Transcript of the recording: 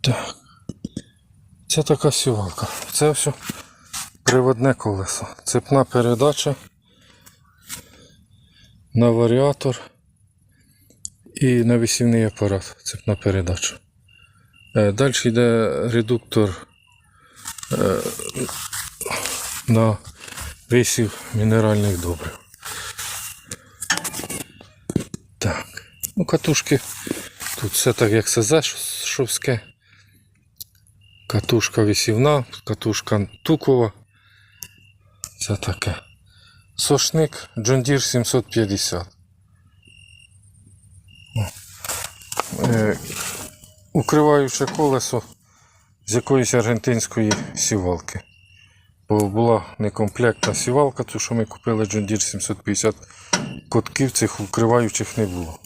Так. Це така сівалка. Це все приводне колесо. Цепна передача на варіатор і на висівний апарат. Цепна передача. Е, Далі йде редуктор е, на висів мінеральних добрив. Так. Ну, катушки. Тут все так, як СЗ шовське. Катушка висівна, катушка тукова. Це таке. Сошник John Deere 750. Е, укриваюче колесо з якоїсь аргентинської сівалки. Бо була некомплектна сівалка, ту, що ми купили John Deere 750 котків цих укриваючих не було.